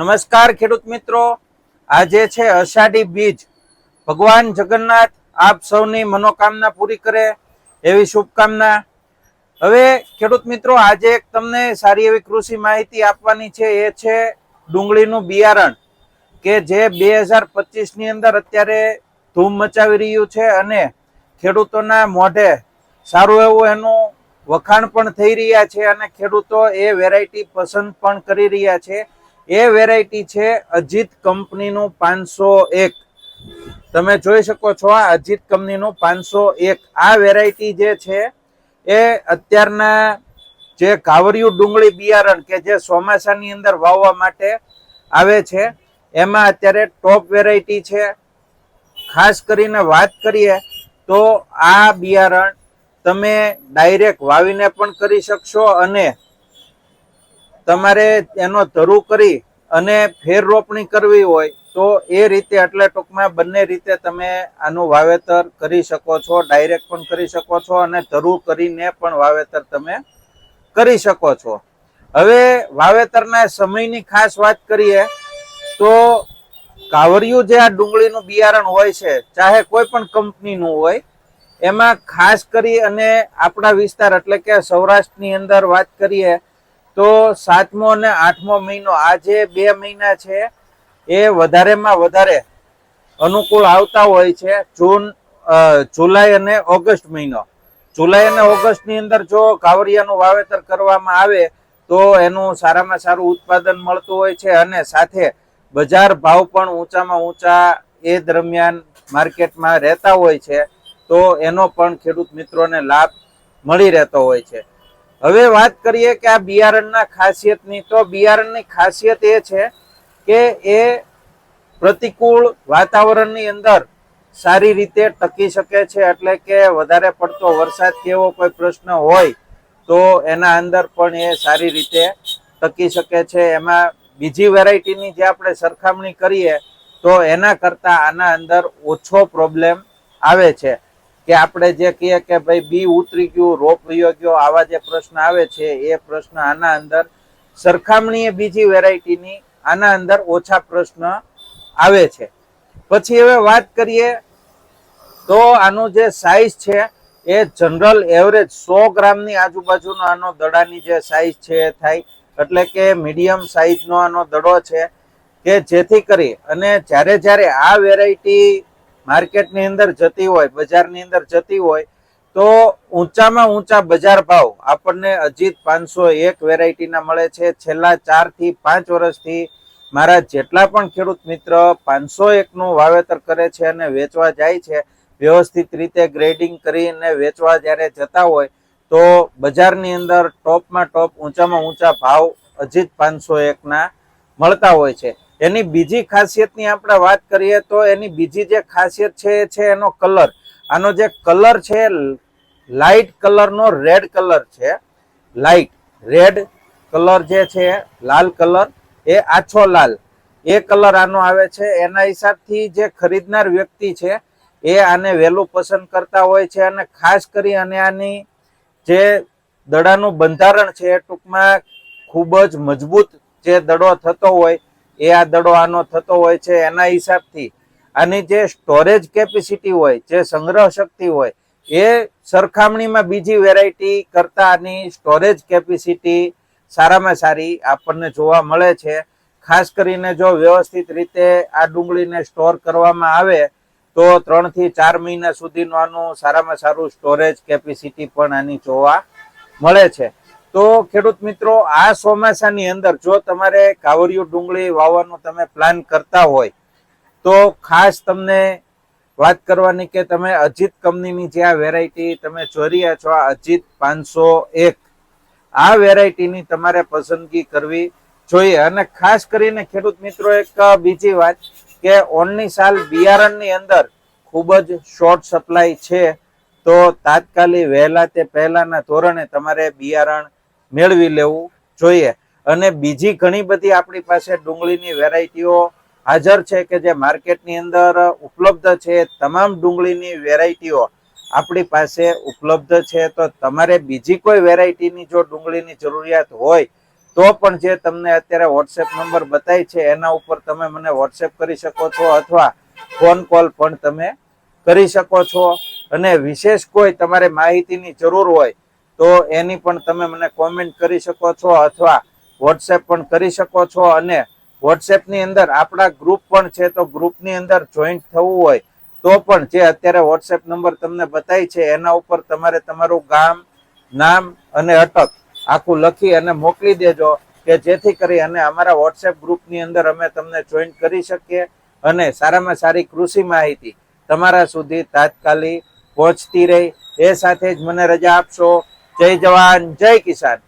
નમસ્કાર ખેડૂત મિત્રો. આજે છે અષાઢી બીજ. ભગવાન જગન્નાથ આપ સૌની મનોકામના પૂરી કરે એવી શુભકામના. હવે ખેડૂત મિત્રો, આજે એક તમને સારી એવી કૃષિ માહિતી આપવાની છે. એ છે ડુંગળીનું બિયારણ, કે જે બે હજાર પચીસની અંદર અત્યારે ધૂમ મચાવી રહ્યું છે અને ખેડૂતોના મોઢે સારું એવું એનું વખાણ પણ થઈ રહ્યા છે અને ખેડૂતો એ વેરાયટી પસંદ પણ કરી રહ્યા છે. એ વેરાયટી છે અજીત કંપનીનું પાંચસો એક. તમે જોઈ શકો છો આ અજીત કંપનીનું પાંચસો એક. આ વેરાયટી જે છે, એ અત્યારના જે કાવરિયું ડુંગળી બિયારણ કે જે ચોમાસાની અંદર વાવવા માટે આવે છે, એમાં અત્યારે ટોપ વેરાયટી છે. ખાસ કરીને વાત કરીએ તો આ બિયારણ તમે ડાયરેક્ટ વાવીને પણ કરી શકશો અને તમારે એનો ધરું કરી અને ફેર રોપણી કરવી હોય તો એ રીતે એટલે ટૂંકમાં બંને રીતે તમે આનું વાવેતર કરી શકો છો, ડાયરેક્ટ પણ કરી શકો છો અને ધરું કરીને પણ વાવેતર તમે કરી શકો છો. હવે વાવેતરના સમયની ખાસ વાત કરીએ તો કાવરિયું જે આ ડુંગળીનું બિયારણ હોય છે, ચાહે કોઈ પણ કંપનીનું હોય, એમાં ખાસ કરી અને આપણા વિસ્તાર એટલે કે સૌરાષ્ટ્રની અંદર વાત કરીએ તો સાતમો અને આઠમો મહિનો આ જે બે મહિના છે, એ વધારેમાં વધારે અનુકૂળ આવતા હોય છે જૂન જુલાઈ અને ઓગસ્ટ મહિનો. જુલાઈ અને ઓગસ્ટની અંદર જો કાવરિયાનું વાવેતર કરવામાં આવે, તો એનું સારામાં સારું ઉત્પાદન મળતું હોય છે અને સાથે બજાર ભાવ પણ ઊંચામાં ઊંચા એ દરમિયાન માર્કેટમાં રહેતા હોય છે, તો એનો પણ ખેડૂત મિત્રોને લાભ મળી રહેતો હોય છે. હવે વાત કરીએ કે આ બિયારણના ખાસિયતની, તો બિયારણની ખાસિયત એ છે કે એ પ્રતિકૂળ વાતાવરણની અંદર સારી રીતે ટકી શકે છે. એટલે કે વધારે પડતો વરસાદ કે કોઈ પ્રશ્ન હોય, તો એના અંદર પણ એ સારી રીતે ટકી શકે છે. એમાં બીજી વેરાયટીની જે આપણે સરખામણી કરીએ, તો એના કરતાં આના અંદર ઓછો પ્રોબ્લેમ આવે છે. કે આપણે જે કહીએ કે ભાઈ બી ઉતરી ગયું, રોપ વયો ગયો, આવા જે પ્રશ્ન આવે છે, એ પ્રશ્ન આના અંદર સરખામણીએ બીજી વેરાયટીની આના અંદર ઓછા પ્રશ્ન આવે છે. પછી હવે વાત કરીએ તો આનું જે સાઇઝ છે, એ જનરલ એવરેજ સો ગ્રામની આજુબાજુનો આનો દડાની જે સાઇઝ છે એ થાય. એટલે કે મીડિયમ સાઇઝનો આનો દડો છે કે જેથી કરી અને જ્યારે જ્યારે આ વેરાયટી માર્કેટની અંદર જતી હોય, બજારની અંદર જતી હોય, તો ઊંચામાં ઊંચા બજાર ભાવ આપણને અજીત પાંચસો એક વેરાયટીના મળે છે. છેલ્લા ચારથી પાંચ વર્ષથી મારા જેટલા પણ ખેડૂત મિત્ર પાંચસો એકનું વાવેતર કરે છે અને વેચવા જાય છે, વ્યવસ્થિત રીતે ગ્રેડિંગ કરીને વેચવા જ્યારે જતા હોય, તો બજારની અંદર ટોપમાં ટોપ ઊંચામાં ઊંચા ભાવ અજીત પાંચસો એકના મળતા હોય છે. એની બીજી ખાસિયતની આપણે વાત કરીએ તો એની બીજી જે ખાસિયત છે એ છે એનો કલર. આનો જે કલર છે લાઇટ કલરનો રેડ કલર છે. લાઇટ રેડ કલર જે છે લાલ કલર, એ આછો લાલ. એ કલર આનો આવે છે. એના હિસાબથી જે ખરીદનાર વ્યક્તિ છે એ આને વહેલું પસંદ કરતા હોય છે અને ખાસ કરી અને આની જે દડાનું બંધારણ છે ટૂંકમાં ખૂબ જ મજબૂત જે દડો થતો હોય એ આ દડો આનો થતો હોય છે એના હિસાબથી. આની જે સ્ટોરેજ કેપેસિટી હોય, જે સંગ્રહ શક્તિ હોય, એ સરખામણીમાં બીજી વેરાયટી કરતા આની સ્ટોરેજ કેપેસિટી સારામાં સારી આપણને જોવા મળે છે. ખાસ કરીને જો વ્યવસ્થિત રીતે આ ડુંગળીને સ્ટોર કરવામાં આવે, તો ત્રણથી ચાર મહિના સુધીનું આનું સારામાં સારું સ્ટોરેજ કેપેસિટી પણ આની જોવા મળે છે. તો ખેડૂત મિત્રો, આ ચોમાસાની અંદર જો તમારે કાવરિયું ડુંગળી વાવવાનું તમે પ્લાન કરતા હોય, તો ખાસ તમને વાત કરવાની કે તમે અજીત કંપનીની જે આ વેરાયટી તમે જોઈ છો, આ અજીત પાંચસો એક, આ વેરાયટીની તમારે પસંદગી કરવી જોઈએ. અને ખાસ કરીને ખેડૂત મિત્રો, એક બીજી વાત કે ઓનની સાલ બિયારણની અંદર ખૂબ જ શોર્ટ સપ્લાય છે. તો તાત્કાલિક વહેલા તે પહેલાના ધોરણે તમારે બિયારણ મેળવી લેવું જોઈએ. અને બીજી ઘણી બધી આપણી પાસે ડુંગળીની વેરાયટીઓ હાજર છે કે જે માર્કેટની અંદર ઉપલબ્ધ છે. તમામ ડુંગળીની વેરાયટીઓ આપણી પાસે ઉપલબ્ધ છે. તો તમારે બીજી કોઈ વેરાયટીની જો ડુંગળીની જરૂરિયાત હોય, તો પણ જે તમને અત્યારે વોટ્સએપ નંબર બતાય છે, એના ઉપર તમે મને વોટ્સએપ કરી શકો છો અથવા ફોન કોલ પણ તમે કરી શકો છો. અને વિશેષ કોઈ તમારે માહિતીની જરૂર હોય તો એની પણ તમે મને કોમેન્ટ કરી શકો છો અથવા વોટ્સએપ પણ કરી શકો છો અને વોટ્સએપની અંદર આપણા ગ્રુપ પણ છે તો ગ્રુપની અંદર જોઈન્ટ થવું હોય તો પણ જે અત્યારે વોટ્સએપ નંબર તમને બતાય છે એના ઉપર તમારે તમારું ગામ, નામ અને અટક આખું લખી અને મોકલી દેજો કે જેથી કરી અને અમારા વોટ્સએપ ગ્રુપની અંદર અમે તમને જોઈન્ટ કરી શકીએ અને સારામાં સારી કૃષિ માહિતી તમારા સુધી તાત્કાલિક પહોંચતી રહી. એ સાથે જ મને રજા આપશો. જય જવાન જય કિસાન.